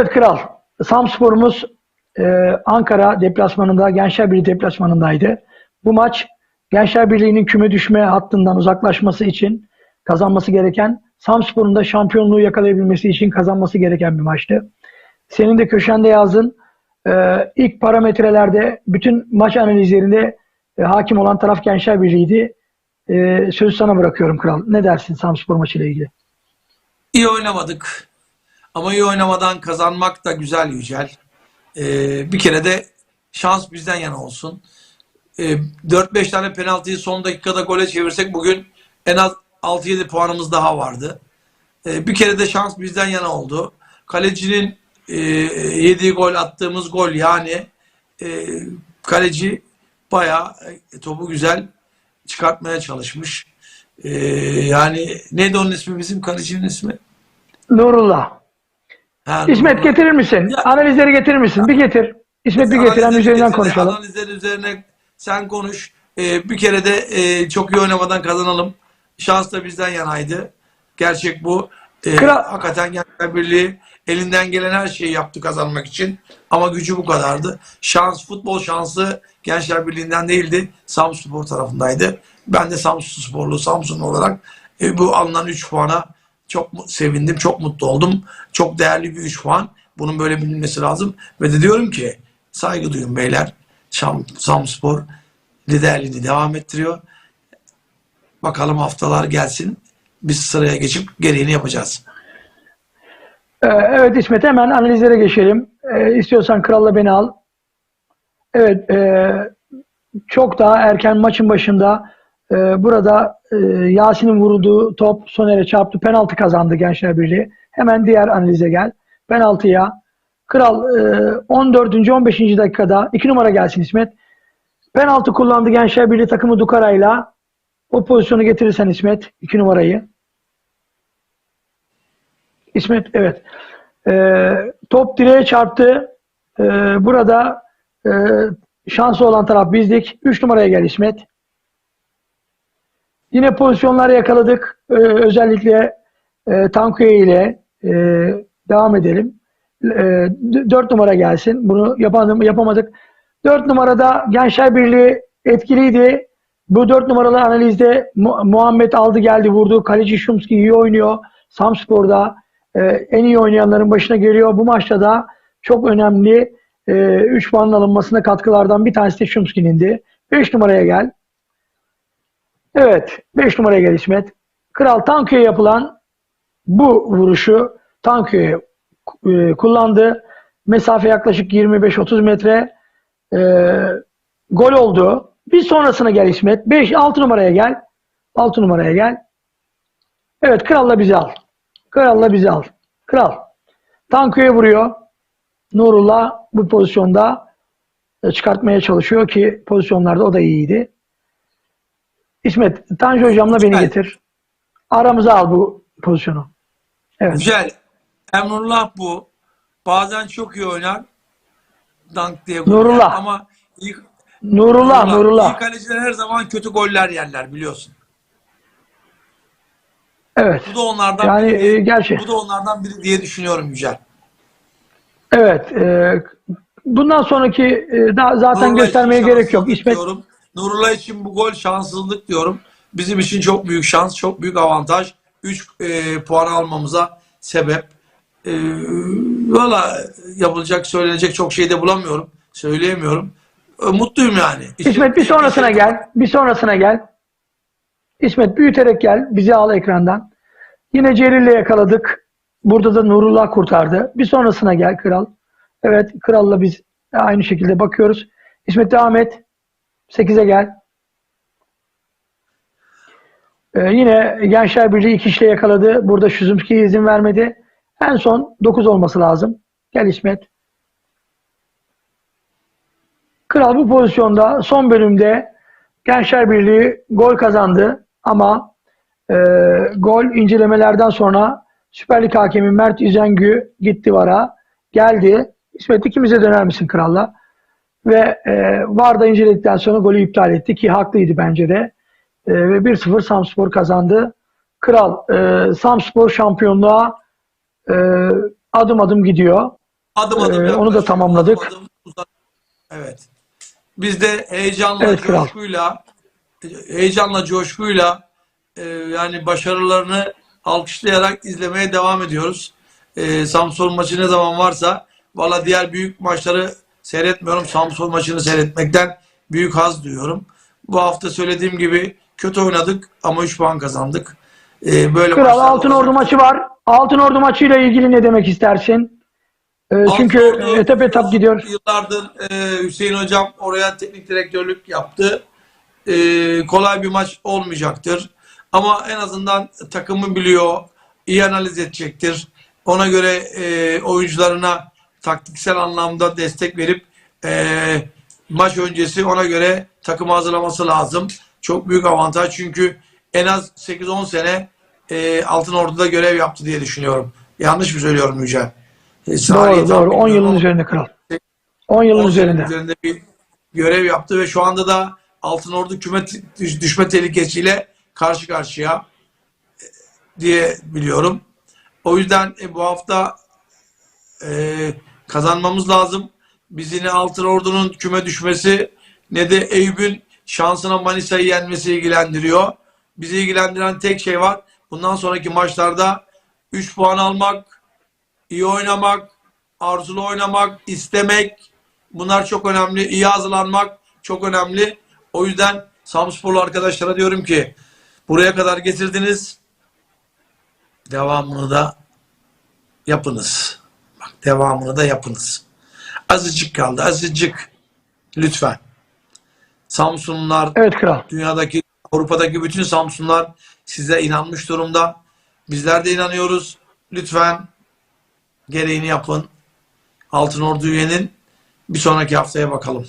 Evet kral. Samspor'umuz e, Ankara deplasmanında, Gençler Birliği deplasmanındaydı. Bu maç Gençler Birliği'nin küme düşme hattından uzaklaşması için kazanması gereken, Samspor'un da şampiyonluğu yakalayabilmesi için kazanması gereken bir maçtı. Senin de köşende yazdın. E, ilk parametrelerde bütün maç analizlerinde e, hakim olan taraf Gençler Birliği'ydi. E, sözü sana bırakıyorum kral. Ne dersin Samspor maçıyla ilgili? İyi oynamadık. Ama iyi oynamadan kazanmak da güzel Yücel. Ee, bir kere de şans bizden yana olsun. Ee, 4-5 tane penaltıyı son dakikada gole çevirsek bugün en az 6-7 puanımız daha vardı. Ee, bir kere de şans bizden yana oldu. Kalecinin e, yediği gol, attığımız gol yani e, kaleci bayağı e, topu güzel çıkartmaya çalışmış. Ee, yani neydi onun ismi bizim kalecinin ismi? Nurullah. Ha, İsmet getirir misin? Ya- Analizleri getirir misin? Bir getir. İsmet bir getir. Hem Analizleri üzerinden getir, konuşalım. Analizler üzerine sen konuş. Ee, bir kere de e, çok iyi oynamadan kazanalım. Şans da bizden yanaydı. Gerçek bu. Ee, Kral- hakikaten Gençler Birliği elinden gelen her şeyi yaptı kazanmak için. Ama gücü bu kadardı. Şans, futbol şansı Gençler Birliği'nden değildi. Samsunspor tarafındaydı. Ben de Samsun Sporlu, Samsun olarak e, bu alınan 3 puana çok sevindim, çok mutlu oldum. Çok değerli bir 3 puan. Bunun böyle bilinmesi lazım. Ve de diyorum ki saygı duyun beyler. Şam, Samspor liderliğini devam ettiriyor. Bakalım haftalar gelsin. Biz sıraya geçip gereğini yapacağız. Ee, evet İsmet hemen analizlere geçelim. Ee, istiyorsan kralla beni al. Evet e, çok daha erken maçın başında e, burada e, Yasin'in vurduğu top Soner'e çarptı. Penaltı kazandı Gençler Birliği. Hemen diğer analize gel. Penaltıya. Kral e, 14. 15. dakikada 2 numara gelsin İsmet. Penaltı kullandı Gençler Birliği takımı Dukara'yla. O pozisyonu getirirsen İsmet 2 numarayı. İsmet evet. Ee, top direğe çarptı. Ee, burada e, şansı olan taraf bizdik. 3 numaraya gel İsmet. Yine pozisyonlar yakaladık. Ee, özellikle e, Tankuya ile e, devam edelim. E, 4 numara gelsin. Bunu yapamadım, yapamadık. 4 numarada Gençler Birliği etkiliydi. Bu 4 numaralı analizde Mu- Muhammed aldı geldi vurdu. Kaleci Şumski iyi oynuyor. Samspor'da e, en iyi oynayanların başına geliyor. Bu maçta da çok önemli 3 puanın alınmasına katkılardan bir tanesi de Şumski'nindi. 5 numaraya gel. Evet. 5 numaraya gel. Kral Tanköy'e yapılan bu vuruşu Tanköy'e e, kullandı. Mesafe yaklaşık 25-30 metre. E, gol oldu. Bir sonrasına gel İsmet. 5 6 numaraya gel. 6 numaraya gel. Evet kralla bizi al. Kralla bizi al. Kral. Tanköy'e vuruyor. Nurullah bu pozisyonda e, çıkartmaya çalışıyor ki pozisyonlarda o da iyiydi. İsmet, Tanju hocamla beni Güzel. getir. Aramıza al bu pozisyonu. Evet. Güzel. Emrullah bu. Bazen çok iyi oynar. Dank diye gol Nurullah. yer. Ama iyi, Nurullah, İyi Nurullah. kaleciler her zaman kötü goller yerler biliyorsun. Evet. Bu da onlardan Yani biri. e, gerçi. Bu da onlardan biri diye düşünüyorum Yücel. Evet. e, bundan sonraki e, daha zaten Nurullah göstermeye gerek yok. İsmet Diyorum. Nurullah için bu gol şanssızlık diyorum. Bizim için çok büyük şans, çok büyük avantaj. 3 puan almamıza sebep. E, Valla yapılacak, söylenecek çok şey de bulamıyorum. Söyleyemiyorum. E, mutluyum yani. İsmet bir sonrasına gel. Bir sonrasına gel. İsmet büyüterek gel. Bizi al ekrandan. Yine Celil'le yakaladık. Burada da Nurullah kurtardı. Bir sonrasına gel kral. Evet kralla biz aynı şekilde bakıyoruz. İsmet devam et. 8'e gel. Ee, yine Gençler Birliği iki kişiyle yakaladı. Burada Şuzumski'ye izin vermedi. En son 9 olması lazım. Gel İsmet. Kral bu pozisyonda son bölümde Gençler Birliği gol kazandı ama e, gol incelemelerden sonra Süper Lig hakemi Mert Üzengü gitti vara. Geldi. İsmet ikimize döner misin kralla? Ve e, VAR'da inceledikten sonra golü iptal etti ki haklıydı bence de. E, ve 1-0 Samspor kazandı. Kral e, Samspor şampiyonluğa e, adım adım gidiyor. Adım adım Ee, onu da tamamladık. Adım adım uzak- Evet. Biz de heyecanla, Evet, kral. coşkuyla, heyecanla, coşkuyla e, yani başarılarını alkışlayarak izlemeye devam ediyoruz. E, Samsun maçı ne zaman varsa valla diğer büyük maçları seyretmiyorum. Samsun maçını seyretmekten büyük haz duyuyorum. Bu hafta söylediğim gibi kötü oynadık ama 3 puan kazandık. E, böyle Kral Altın olacak. Ordu maçı var. Altın Ordu maçıyla ilgili ne demek istersin? Ee, çünkü Altınordu etap etap gidiyor. Yıllardır e, Hüseyin Hocam oraya teknik direktörlük yaptı. E, kolay bir maç olmayacaktır. Ama en azından takımı biliyor, iyi analiz edecektir. Ona göre e, oyuncularına taktiksel anlamda destek verip e, maç öncesi ona göre takımı hazırlaması lazım. Çok büyük avantaj çünkü en az 8-10 sene e, Altın Ordu'da görev yaptı diye düşünüyorum. Yanlış mı söylüyorum Yücel? E, Doğru doğru. 10 bilmiyorum yılın üzerinde kral. 10 yılın 10 senenin üzerinde. üzerinde bir görev yaptı ve şu anda da Altın Ordu küme düş- düşme tehlikesiyle karşı karşıya e, diye biliyorum. O yüzden e, bu hafta e, kazanmamız lazım. Bizi ne Altın Ordu'nun küme düşmesi ne de Eyüp'ün şansına Manisa'yı yenmesi ilgilendiriyor. Bizi ilgilendiren tek şey var. Bundan sonraki maçlarda 3 puan almak, iyi oynamak, arzulu oynamak, istemek bunlar çok önemli. İyi hazırlanmak çok önemli. O yüzden Samsporlu arkadaşlara diyorum ki buraya kadar getirdiniz. Devamını da yapınız. Devamını da yapınız. Azıcık kaldı. Azıcık. Lütfen. Samsunlular Evet kral. dünyadaki Avrupa'daki bütün Samsunlar size inanmış durumda. Bizler de inanıyoruz. Lütfen gereğini yapın. Altın Ordu üyenin bir sonraki haftaya bakalım.